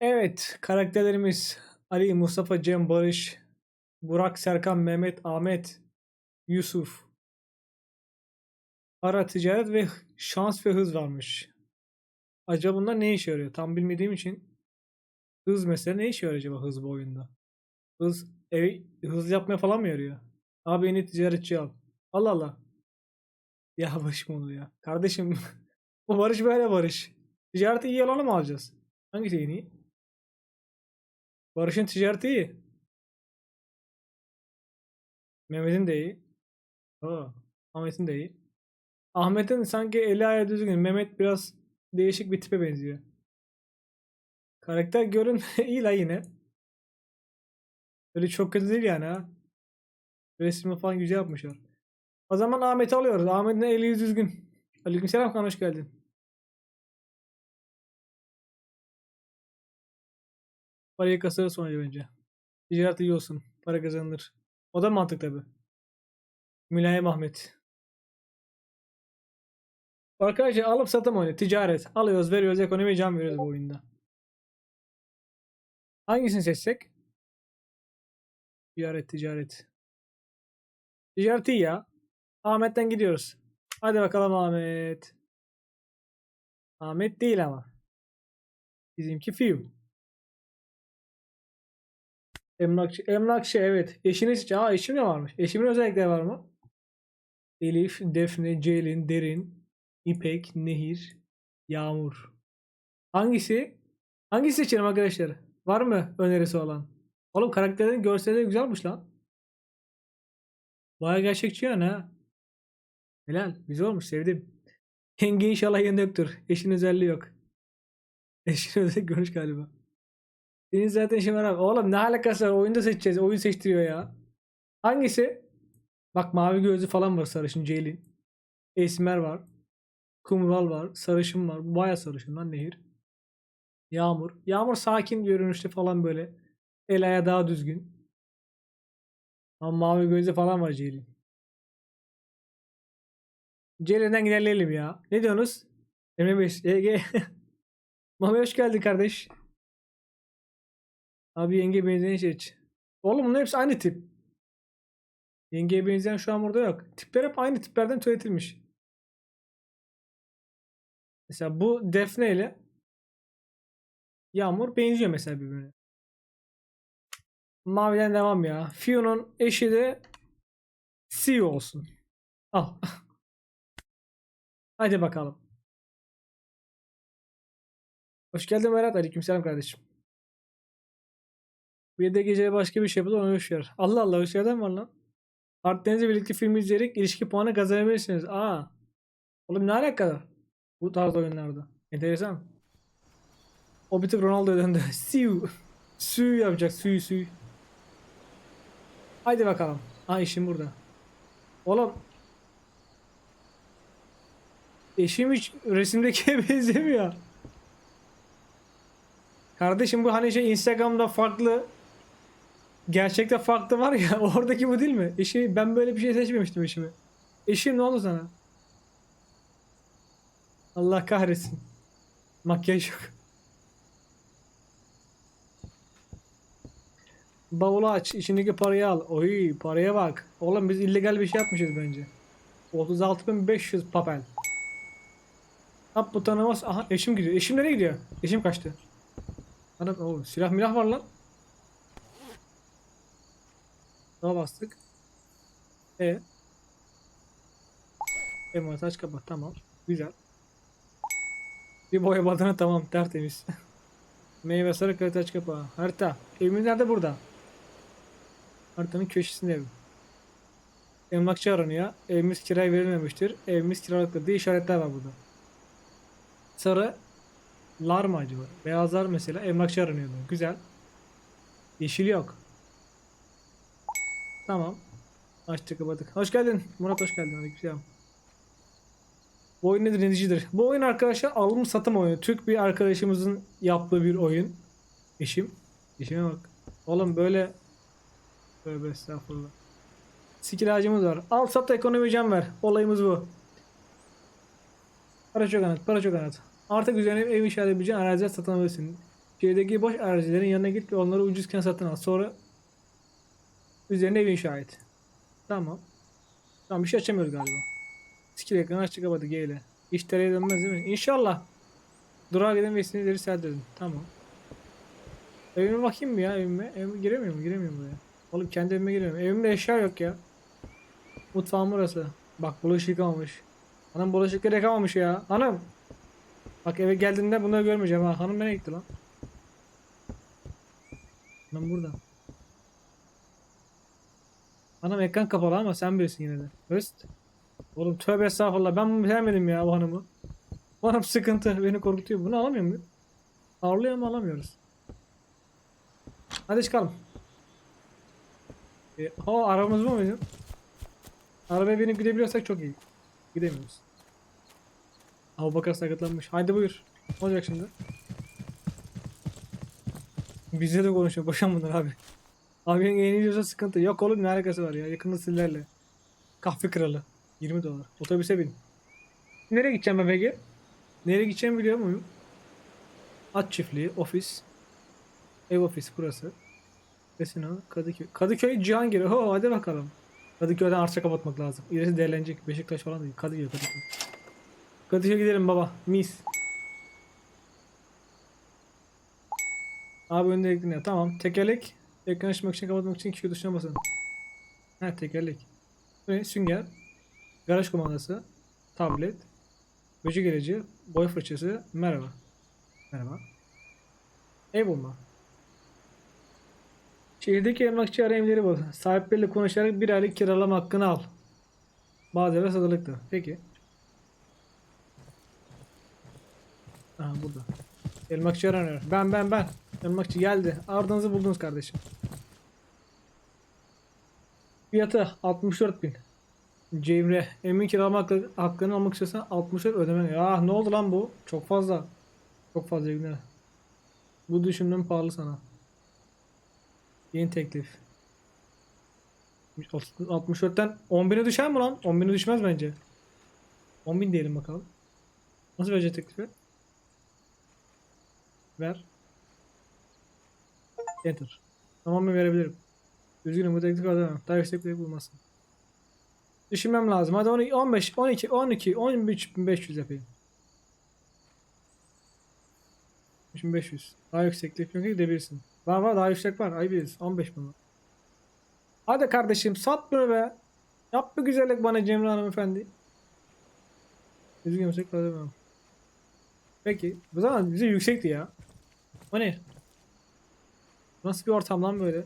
Evet, karakterlerimiz Ali, Mustafa, Cem, Barış, Burak, Serkan, Mehmet, Ahmet, Yusuf. Para, ticaret ve şans ve hız varmış. Acaba bunlar ne işe yarıyor? Tam bilmediğim için hız mesela ne işe yarıyor acaba hız bu oyunda? Hız ev, hız yapmaya falan mı yarıyor? Abi yeni ticaretçi al. Allah Allah. Ya başım oluyor ya. Kardeşim bu Barış böyle Barış. Ticareti iyi olanı mı alacağız? Hangisi en iyi? Barış'ın ticareti iyi. Mehmet'in de iyi. Ahmet'in de iyi. Ahmet'in sanki eli ayağı düzgün. Mehmet biraz değişik bir tipe benziyor. Karakter görün iyi la yine. Öyle çok kötü değil yani ha. Resmi falan güzel yapmışlar. O zaman Ahmet'i alıyoruz. Ahmet'in eli düzgün. Aleykümselam kan hoş geldin. Parayı kasarız sonra önce. Ticaret iyi olsun. Para kazanılır. O da mantık tabi. Mülayim Ahmet. Arkadaşlar alıp satım oyunu. Ticaret. Alıyoruz, veriyoruz, ekonomi can veriyoruz bu oyunda. Hangisini seçsek? Ticaret, ticaret. Ticaret iyi ya. Ahmet'ten gidiyoruz. Hadi bakalım Ahmet. Ahmet değil ama. Bizimki Fiyu. Emlakçı. Emlakçı evet. Eşiniz. Aa eşim de varmış. Eşimin özellikleri var mı? Elif, Defne, Ceylin, Derin, İpek, Nehir, Yağmur. Hangisi? Hangisi seçelim arkadaşlar? Var mı önerisi olan? Oğlum karakterlerin görselleri güzelmiş lan. Baya gerçekçi yani ha. Helal. Güzel olmuş. Sevdim. Yenge inşallah yanında yoktur. Eşin özelliği yok. Eşin özelliği görmüş galiba. Senin zaten işin var abi. Oğlum ne alakası var? Oyunda seçeceğiz. Oyun seçtiriyor ya. Hangisi? Bak mavi gözlü falan var sarışın Ceylin. Esmer var. Kumral var. Sarışın var. Baya sarışın lan Nehir. Yağmur. Yağmur sakin görünüşlü falan böyle. El ayağı daha düzgün. Ama mavi gözlü falan var Ceylin. Ceylin'den ilerleyelim ya. Ne diyorsunuz? Emre Bey, Ege. Mami hoş geldin kardeş. Abi yenge benzeyen seç. Oğlum bunların hepsi aynı tip. Yengeye benzeyen şu an burada yok. Tipler hep aynı tiplerden türetilmiş. Mesela bu Defne ile Yağmur benziyor mesela birbirine. Maviden devam ya. Fio'nun eşi de CEO olsun. Al. Hadi bakalım. Hoş geldin Berat. Aleykümselam kardeşim. Bir de gece başka bir şey yapalım boş ver. Allah Allah hoş geldin var lan. Partnerinizle birlikte film izleyerek ilişki puanı kazanabilirsiniz. Aa. Oğlum ne alaka? Bu tarz oyunlarda. Enteresan. O bir tık Ronaldo'ya döndü. Siu. Sü yapacak. Sü sü. Haydi bakalım. Ha işim burada. Oğlum. Eşim hiç resimdeki benzemiyor. Kardeşim bu hani şey Instagram'da farklı gerçekte farklı var ya oradaki bu değil mi? Eşi ben böyle bir şey seçmemiştim eşimi. Eşim ne oldu sana? Allah kahretsin. Makyaj yok. Bavulu aç. içindeki parayı al. Oy paraya bak. Oğlum biz illegal bir şey yapmışız bence. 36.500 papel. Hap butonuna bas. Aha eşim gidiyor. Eşim nereye gidiyor? Eşim kaçtı. Ana o silah milah var lan. Daha bastık. E. Envanter aç kapat tamam. Güzel. Bir boya badana tamam tertemiz. Meyve sarı kalite aç kapağı. Harita. Evimiz nerede burada? Haritanın köşesinde ev. Emlakçı aranıyor. Evimiz kiraya verilmemiştir. Evimiz kiralıkta diye işaretler var burada. Sarı lar mı acaba? Beyazlar mesela emlakçı aranıyordu. Güzel. Yeşil yok. Tamam. Açtık kapadık. Hoş geldin. Murat hoş geldin. Aleykümselam. Bu oyun nedir? Nedicidir. Bu oyun arkadaşlar alım satım oyunu. Türk bir arkadaşımızın yaptığı bir oyun. Eşim. Eşime bak. Oğlum böyle Tövbe estağfurullah. Skill ağacımız var. Al sat ekonomi can ver. Olayımız bu. Para çok anlat. Para çok anlat. Artık üzerine ev inşa edebileceğin araziler satın alabilirsin. Şehirdeki boş arazilerin yanına git ve onları ucuzken satın al. Sonra üzerine ev inşa et. Tamam. Tamam bir şey açamıyoruz galiba. Skill ekranı açtık kapadı G ile. İş tereye dönmez değil mi? İnşallah. Durağa giden ve sinirleri serdirin. Tamam. Evime bakayım mı ya evime? Evime giremiyor mu? Giremiyor mu buraya? Oğlum kendi evime giremiyorum. Evimde eşya yok ya. Mutfağım burası. Bak bulaşık yıkamamış. Hanım bulaşıkları yıkamamış ya. Hanım. Bak eve geldiğinde bunları görmeyeceğim ha. Hanım nereye gitti lan? Hanım burada. Hanım ekran kapalı ama sen bilirsin yine de. Höst. Oğlum tövbe estağfurullah. Ben bunu beğenmedim ya bu hanımı. Bu hanım sıkıntı. Beni korkutuyor. Bunu alamıyor muyum? Ağırlıyor ama alamıyoruz. Hadi çıkalım. E, o aramız bu muydu? Arabaya binip gidebiliyorsak çok iyi. Gidemiyoruz. Abu Bakar sakatlanmış. Haydi buyur. Ne olacak şimdi? Bizde de konuşuyor. Boşan bunlar abi. Abinin yayınlıyorsa sıkıntı. Yok oğlum ne alakası var ya. Yakında sillerle. Kahve kralı. 20 dolar. Otobüse bin. Nereye gideceğim ben peki? Nereye gideceğimi biliyor muyum? At çiftliği, ofis. Ev ofis burası. Nesin o? Kadıköy. Kadıköy Cihangir. Ho hadi bakalım. Kadıköy'den arsa kapatmak lazım. İlerisi değerlenecek. Beşiktaş falan değil. Kadıköy Kadıköy. Kadıköy'e gidelim baba. Mis. Abi önde ekleyin. Tamam. Tekerlek. Ekran açmak için kapatmak için kişi tuşuna basın. Ha tekerlek. Ne? Sünger. Garaj kumandası. Tablet. Böcek ilacı. Boy fırçası. Merhaba. Merhaba. Ev bulma. Şehirdeki emlakçı ara evleri bul. Sahipleriyle konuşarak bir aylık kiralama hakkını al. Bazı evler satılıktı. Peki. Aha burada. Elmakçı aranıyor. Ben ben ben. Elmakçı geldi. Ardınızı buldunuz kardeşim. Fiyatı 64 bin. Cemre. Emin kiralama hakkı, hakkını almak istiyorsan 64 ödeme. Ya ne oldu lan bu? Çok fazla. Çok fazla günler. Bu düşündüğüm pahalı sana. Yeni teklif. 64'ten 10.000'e düşer mi lan? 10.000'e düşmez bence. 10.000 diyelim bakalım. Nasıl verecek teklifi? Ver. Enter. Tamamen verebilirim. Üzgünüm bu teklif ödemem. Daha yüksek bir bulmasın. Düşünmem lazım. Hadi 12, 15, 12, 12, 13.500 yapayım. 3500. Daha yüksek teklif gidebilirsin. Var var daha yüksek var. Ay biz 15 bin var. Hadi kardeşim sat bunu be. Yap bir güzellik bana Cemre hanımefendi. Üzgünüm yüksek ödemem. Peki. Bu zaman bize yüksekti ya. O ne? Nasıl bir ortam lan böyle?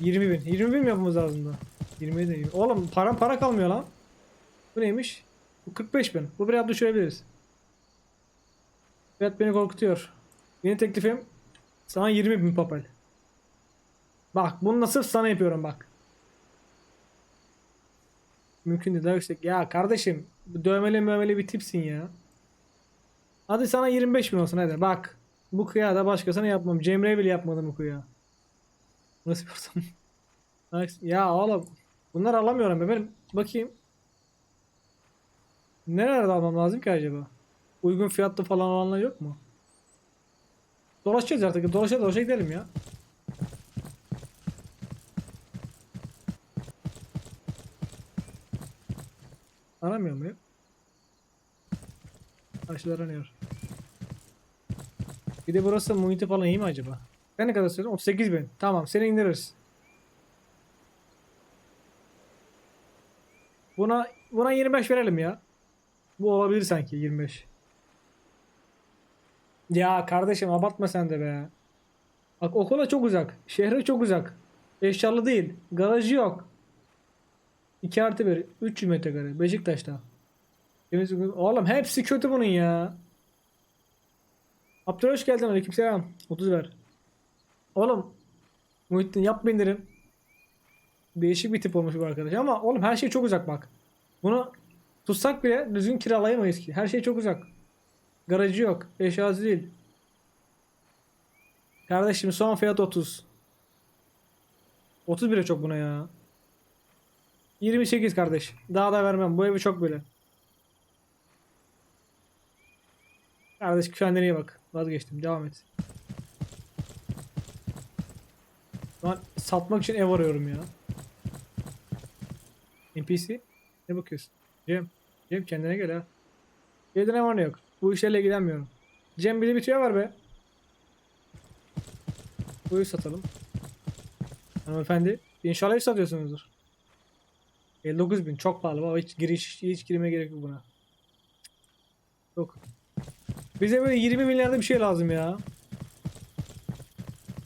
20 bin. 20 bin mi yapmamız lazım da? 20 de 20. Oğlum param para kalmıyor lan. Bu neymiş? Bu 45 bin. Bu biraz düşürebiliriz. Fiyat beni korkutuyor. Yeni teklifim sana 20 bin papel. Bak bunu nasıl sana yapıyorum bak. Mümkün değil daha yüksek. Ya kardeşim dövmeli mövmeli bir tipsin ya. Hadi sana 25 bin olsun hadi bak. Bu kıya da başkasına yapmam. Cemre'ye bile yapmadım bu kıya. Nasıl ortam? ya oğlum bunlar alamıyorum be benim. Bakayım. Nerede almam lazım ki acaba? Uygun fiyatlı falan olanlar yok mu? Dolaşacağız artık. Dolaşa dolaşa gidelim ya. Aramıyor muyum? Karşıda aranıyor. Bir de burası muhiti falan iyi mi acaba? Ben ne kadar söyledim? 38 bin. Tamam seni indiririz. Buna buna 25 verelim ya. Bu olabilir sanki 25. Ya kardeşim abartma sen de be. Bak okula çok uzak. Şehre çok uzak. Eşyalı değil. Garajı yok. 2 artı 1. 300 metrekare. Beşiktaş'ta. Oğlum hepsi kötü bunun ya. Abdülhamid hoş geldin. Aleykümselam. 30 ver. Oğlum. Muhittin yapma indirim. Değişik bir tip olmuş bu arkadaş ama oğlum her şey çok uzak bak. Bunu tutsak bile düzgün kiralayamayız ki. Her şey çok uzak. Garajı yok. Eşyası değil. Kardeşim son fiyat 30. 30 bile çok buna ya. 28 kardeş. Daha da vermem. Bu evi çok böyle. Kardeş kendine iyi bak. Vazgeçtim. Devam et. Ben satmak için ev arıyorum ya. NPC? Ne bakıyorsun? Cem. Cem kendine gel ha. Evde ne var ne yok. Bu işlerle ilgilenmiyorum. Cem bir de bitiyor var be. Buyu satalım. Hanımefendi. İnşallah satıyorsunuzdur. 59 bin çok pahalı hiç giriş hiç girmeye gerek yok buna. Yok. Bize böyle 20 milyarda bir şey lazım ya.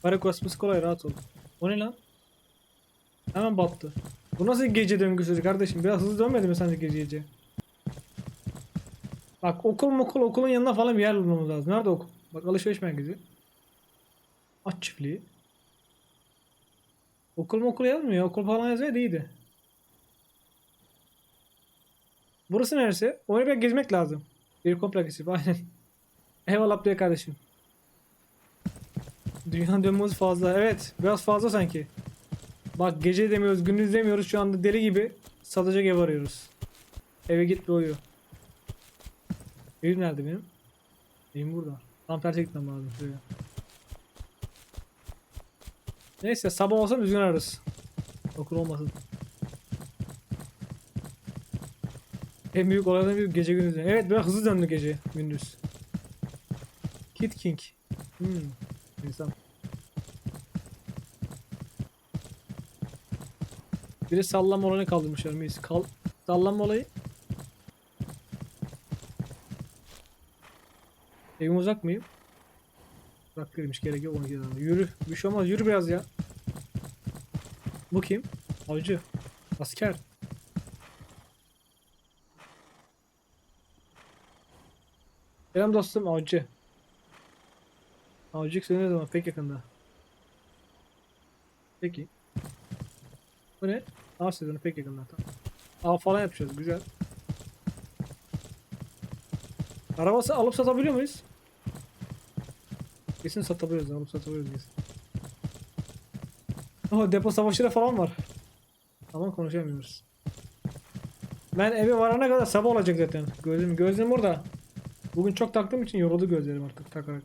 Para kosması kolay rahat ol. O ne lan? Hemen battı. Bu nasıl gece döngüsü kardeşim? Biraz hızlı dönmedi mi sence gece gece? Bak okul mu okul okulun yanına falan bir yer bulmamız lazım. Nerede okul? Bak alışveriş merkezi. Aç çiftliği. Okul mu okul yazmıyor. Okul falan yazıyor iyiydi. Burası neresi? Oraya bir gezmek lazım. Bir kompleksi aynen. Eyvallah diye kardeşim. Dünyanın dönmesi fazla. Evet biraz fazla sanki. Bak gece demiyoruz gündüz demiyoruz şu anda deli gibi satacak ev arıyoruz. Eve git ve uyu. Evim nerede benim? Evim burada. Tam terse gitmem lazım şuraya. Neyse sabah olsa düzgün ararız. Okul olmasın. En büyük olaylardan biri gece gündüz. Evet biraz hızlı döndü gece gündüz. Kid King. Hmm. İnsan. Biri sallama olayını kaldırmışlar mıyız? Kal sallama olayı. Evim uzak mıyım? Uzak değilmiş gerek yok 12 tane. Yürü. Bir şey olmaz yürü biraz ya. Bu kim? Avcı. Asker. Selam dostum avcı. Avcı ne zaman? Pek yakında. Peki. Bu ne? Av sezonu pek yakında. Tamam. Av falan yapacağız. Güzel. Arabası alıp satabiliyor muyuz? Kesin satabiliyoruz. Alıp satabiliyoruz kesin. Oh depo savaşları falan var. Ama konuşamıyoruz. Ben eve varana kadar sabah olacak zaten. Gözüm gözüm burada. Bugün çok taktığım için yoruldu gözlerim artık takarak.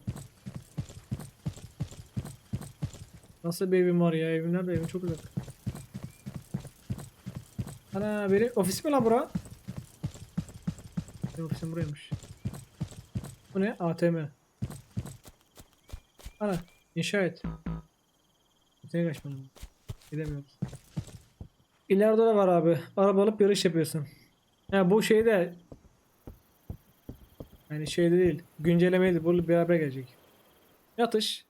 Nasıl bir evim var ya? Evim nerede? Evim çok uzak. Ana benim ofis mi lan bura? Benim ofisim buraymış. Bu ne? ATM. Ana inşa et. Öteye kaçmalım. Gidemiyoruz. İleride de var abi. Araba alıp yarış yapıyorsun. Ya bu şeyde yani şeyde değil. Güncellemeydi. Bu beraber gelecek. Yatış.